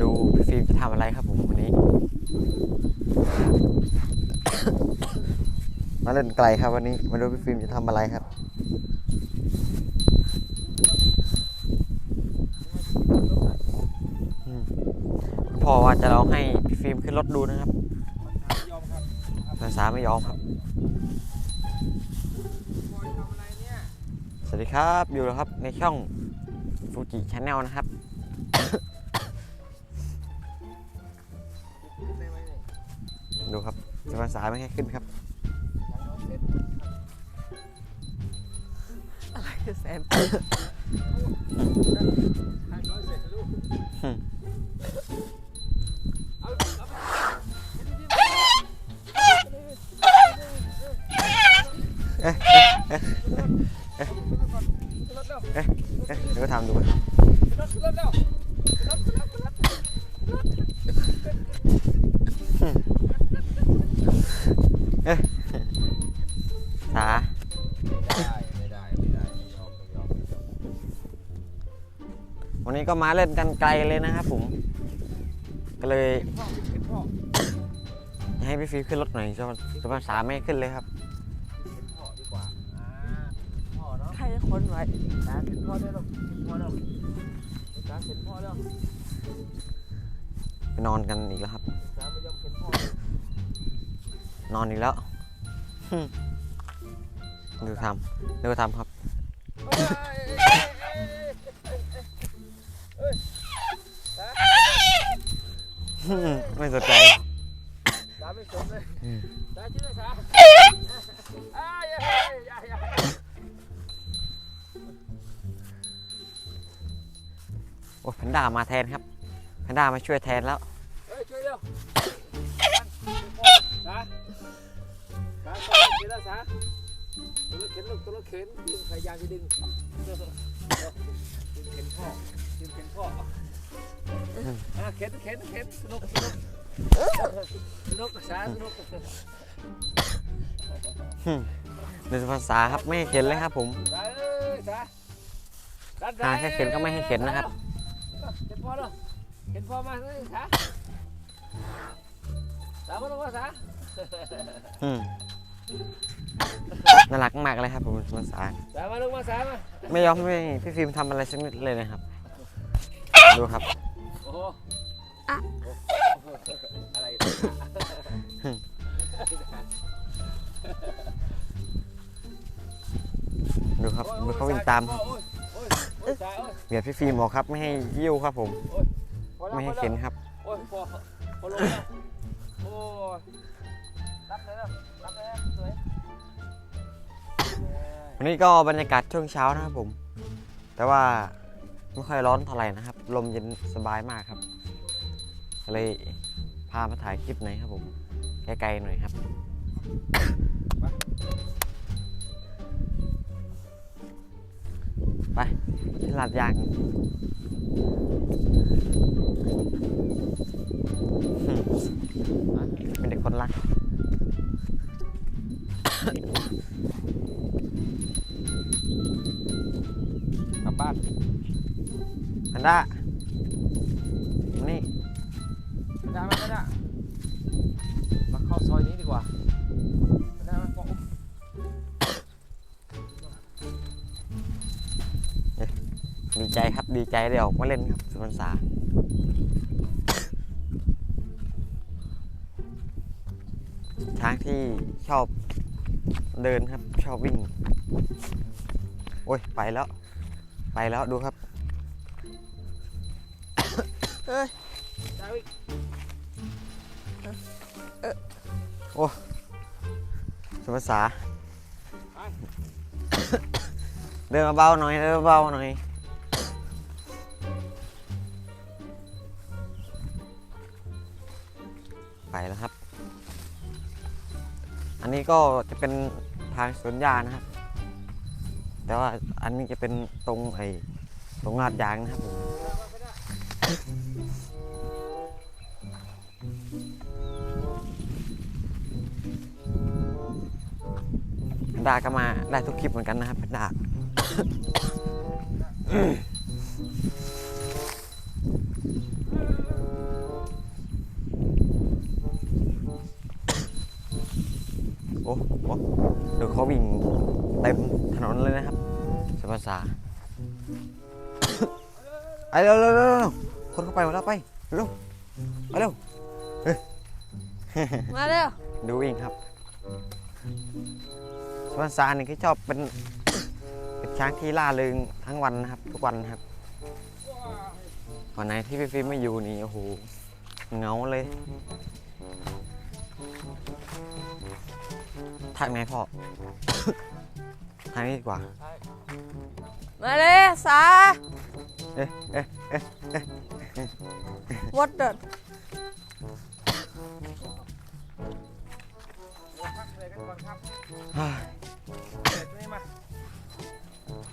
ดูพี่ฟิล์มจะทำอะไรครับผมวันนี้ มาเล่นไกลครับวันนี้ มาดูพี่ฟิล์มจะทำอะไรครับคุณพ่อว่าจะลองให้พี่ฟิล์มขึ้นรถดูนะครับภาษาไม่ยอมครับอยทำอะไรเนี่ย ส วัสดีครับอยู่แล้วครับในช่องฟูจิชาแนลนะครับ ดูครับภาษาไม่ให้ขึ้นครับอยเสร็จอะไรคือแซม สาไม่ได้ไม่ได้ไม่ยอมไม่ยอมไม่ยอมวันนี้ก็มาเล่นกันไกลเลยนะครับผม ก็เลยพ่อเป็นพ่อให้พี่ฟิล์มขึ้นรถหน่อยจะจะภาษาไม่ให้ขึ้นเลยครับเป็นพ่อดีกว่าอ่าพ่อเนาะใครคนไว้ตาเป็นพ่อได้หรอเป็นพ่อแล้วตาเป็นพ่อแล้วไปนอนกันอีกแล้วครับ ตาไม่ยอมเป็นพ่อนอนอีกแล้ว หึดูทำดูทำครับไม่สนใจตาไม่สนเลยตาชื่ออะไรตาอ้ายยายายโอ้แพนด้ามาแทนครับแพนด้ามาช่วยแทนแล้วช่วยเร็วตาตาตา รถเข็นลูกตัวรถเข็นดึงพยายามจะดึงดึงเข็นพ่อดึงเข็นพ่ออะเข็นเข็นเข็นสนุกสนุกสนุกสาสนุกดูภาษาครับไม่ให้เข็นเลยครับผมตาเอ้าแค่เข็นก็ไม่ให้เข็นนะครับเข็นพ่อเนาะเข็นพ่อมาเลยตาตามาลงมาตาอืม น่ารักมากเลยครับผมภาษาตามาลงมาตามาไม่ยอมให้พี่ฟิล์มทำอะไรสักนิดเลยนะครับ ดูครับ โอ้โหอะอะไรดูครับดูเขาวิ่งตามครับโอ้ยโอ้ยโอ้ยตายโอ้ยเบียดพี่ฟิล์มบอกครับไม่ให้ยิ้วครับผมพอแล้วไม่ให้เข็นครับ โอ้ยพอพอลงแล้วโอ้ วันนี้ก็บรรยากาศช่วงเช้านะครับผม แต่ว่าไม่ค่อยร้อนเท่าไหร่นะครับ ลมเย็นสบายมากครับเลยพามาถ่ายคลิปหน่อยครับผมไกลๆหน่อยครับไปหลาดยาง นด้านี่ไม่ได้ไม่ได้มาเข้าซอยนี้ดีกว่าไม่ได้ไหมพออุ้มดีใจครับดีใจได้ออกมาเล่นครับสุพรรณษาช้างที่ชอบเดินครับชอบวิ่ง โอ้ย ไปแล้ว ไปแล้วดูครับ เอ้ยได้วิสุภาษา เดินมาเบาหน่อย เดินมาเบาหน่อย ไปแล้วครับ อันนี้ก็จะเป็นทางสวนยางนะครับ แต่ว่าอันนี้จะเป็นตรงไอ้ตรงงาดยางนะครับผม ด้าก็มาได้ทุกคลิปเหมือนกันนะครับแพนด้าโอ้โหดูเขาวิ่งเต็มถนนเลยนะครับสภาษาไอ้เร็วเร็วเร็วเร็วคนเข้าไปหมดแล้วไปเร็วไปเร็วมาเร็วดูวิ่งครับ สภาษานี่ก็ชอบเป็น เป็นช้างที่ล่าเริงทั้งวันนะครับ ทุกวันนะครับวันไหนที่พี่ฟิล์มไม่อยู่นี่โอ้โหเหงาเลยทางไหนพ่อ ทางนี้ดีกว่า มาเลยสาเอ๊ะเอ๊ะเอ๊ะวัด พักเลยกันก่อนครับเฮ้ยเด็ดนี่มา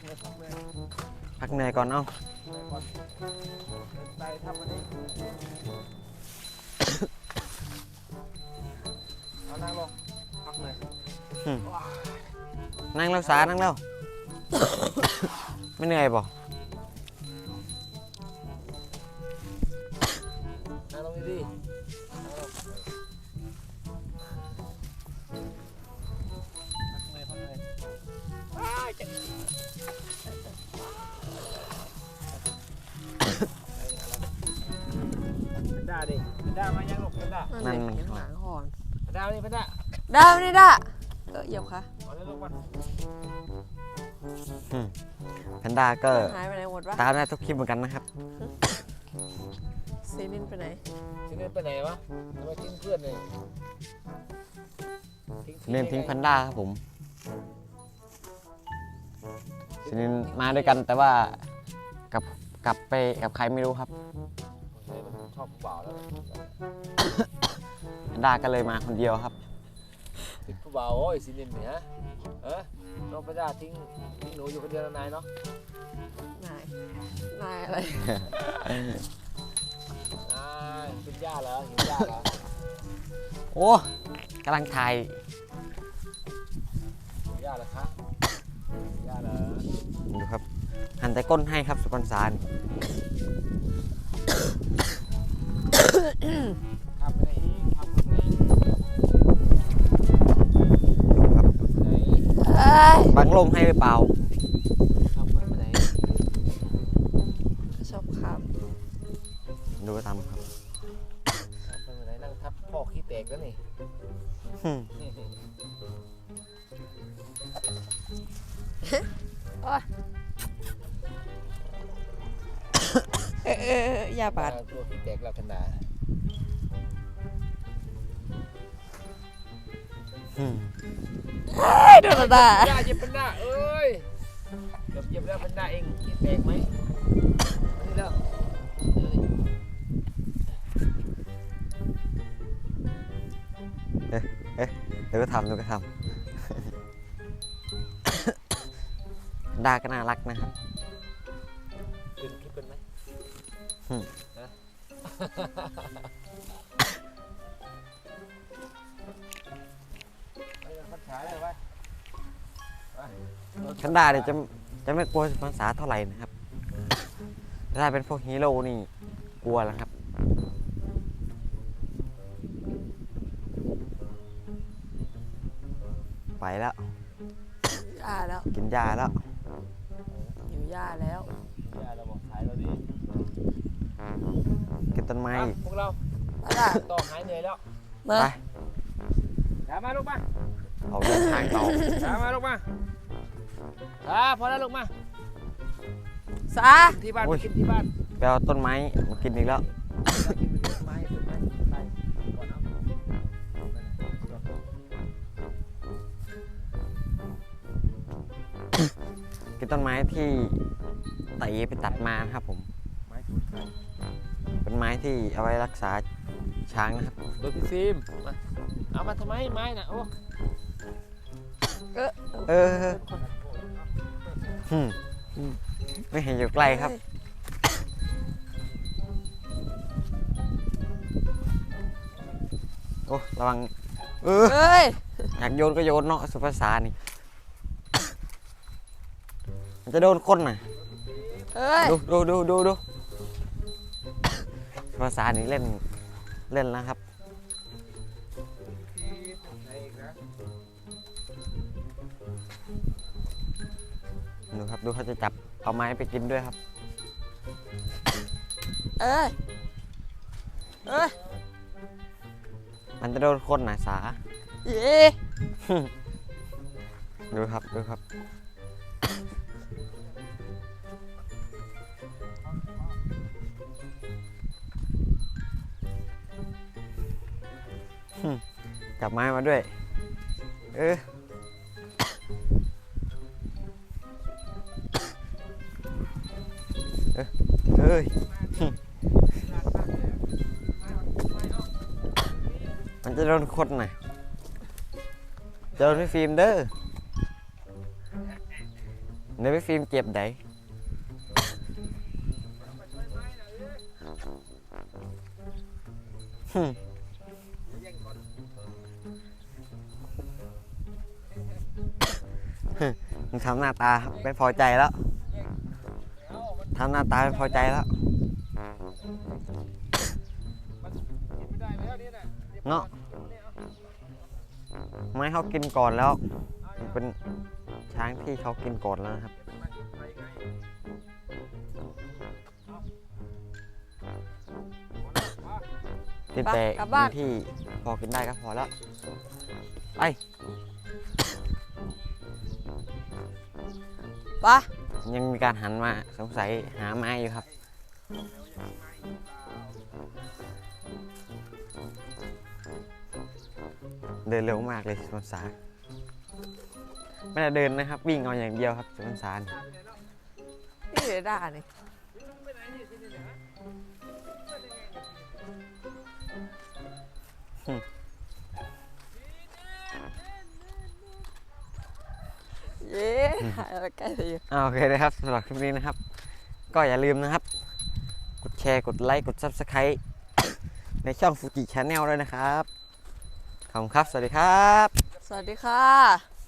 เด็ดพักเลยพักเหนื่อยก่อนเอ้าเลยก่อนเดินไปทำอันนี้เอานั่งลงพักเลยนั่งรักษานั่งแล้ว ไม่เหนื่อยบ่นั่งลงดีๆ นด้านั่นเห็มันนหางหอนเป็นด้านี่เป็นด้าได้ไม่ได้ได้เออเหยียบค่ะเอาเลยลูกมันแพนด้าก็หายไปไหนหมดวะตามได้ทุกคลิปเหมือนกันนะครับซีนินไปไหนทิ้งเงินไปไหนวะทำไมทิ้งเพื่อนเลยทิ้งเน้นทิ้งแพพันนด้าครับผมสินินมาด้วยกันแต่ว่ากับกลับไปกับใครไม่รู้ครับช อบผู้บ่าวแล้วแพนด้าก็เลยมาคนเดียวครับ ติดผู้บ่าวโอ้ยสินินเนี่ยฮะเออน้องไปได้ทิ้งทิ้งหนูอยู่คนเดียวแล้วนายเนาะนายนายอะไรนายเป็นย่าเหรอหิวย่าเหรอโอ้กำลังถ่ายหิวย่าเหรอคะหิวย่าเหรอดูครับ หันแต่ก้นให้ครับสปอนเซอร์ทำไปไหนอีกทำไปไหนดูครั บไหนเอ้ยบังลมให้หรือเปล่าทำไปไหนชอบครับ ดูตามครับทำไปไหนนั่งทับพ่อขี้แตกแล้วนี่อืมเออเออเอออย่าบาดตัวขี้แตกแล้วขนา อืมเฮ้ยโดนด่าย่าเหยียบเป็นหน้าเอ้ยเกือบเหยียบแล้วเป็นหน้าเองขี้แตกไหมอันนี้แล้วเดี๋ยวนี้เดี๋ยวก็ทำเดี๋ยวก็ทำ ดาก็น่ารักนะครับเป็นคลิปเป็นไหม อืมฮะไปกันพัดฉายเลยวะ คันดาเนี่ยจะจะไม่กลัวภาษาเท่าไหร่นะครับแต่ถ้าเป็นพวกฮีโร่นี่กลัวแล้วครับไปแล้วย่าแล้วกินยาแล้วอยู่ย่าแล้วย่าเราบอกฉายเราดีกินต้นไม้อะอีกพวกเราไปละต่อหายเหนื่อยแล้วมา ไปถามมาลูกมา ออกเดินทางต่อถามมาลูกมาอ่าพอแล้วลูกมาสาที่บ้านไปกินที่บ้านไปเอาต้นไม้มากินอีกแล้วกินต้นไม้ต้นไม้ต้นไม้ก่อนเอากินต้นไม้ที่ไต่ไปตัดมานะครับผม ไม้ถูกไข่เป็นไม้ที่เอาไว้รักษาช้างนะครับโดยพี่ฟิล์มมาเอามาทำไมไม้น่ะโอ้เออเอออืมอืมไม่เห็นอยู่ใกล้ครับ โอ้ระวัง เออเฮ้ยอยากโยนก็โยนเนาะสุภาษานี่ มันจะโดนคนน่ะ เอ้ยดูดูดูดูดูภาษานี้เล่นเล่นแล้วครับ ครับ ดูเขาจะจับเอาไม้ไปกินด้วยครับ เอ้ยเอ้ยมันจะโดนคนน่ะสา เย่ดูครับดูครับ จับไม้มาด้วย เออ เออเอ้ยมันจะโดนคนน่ะจะโดนพี่ฟิล์มเด้อเดี๋ยวพี่ฟิล์มเจ็บไหึหึมันทำหน้าตาไม่พอใจแล้ว ทำหน้าตาไม่พอใจแล้วไม่ได้แล้วนี่น่ะเนาะไม่ให้เขากินก่อนแล้วมันเป็นช้างที่เขากินก่อนแล้วนะครับกินแต่กินที่พอกินได้ก็พอแล้ว ไป ไปะ ยังมีการหันมาสงสัยหาไม้อยู่ครับ เดินเร็วมากเลยสุนสาไม่ได้เดินนะครับ วิ่งเอาอย่างเดียวครับสุนสารนี่เดี๋ยด่านี่ เย้หายไปใกล้เลยอ่าโอเคนะครับสำหรับคลิปนี้นะครับ ก็อย่าลืมนะครับ กดแชร์กดไลค์กด Subscribe ในช่องฟูจิชาแนลด้วยนะครับ ขอบคุณครับ สวัสดีครับ สวัสดีค่ะ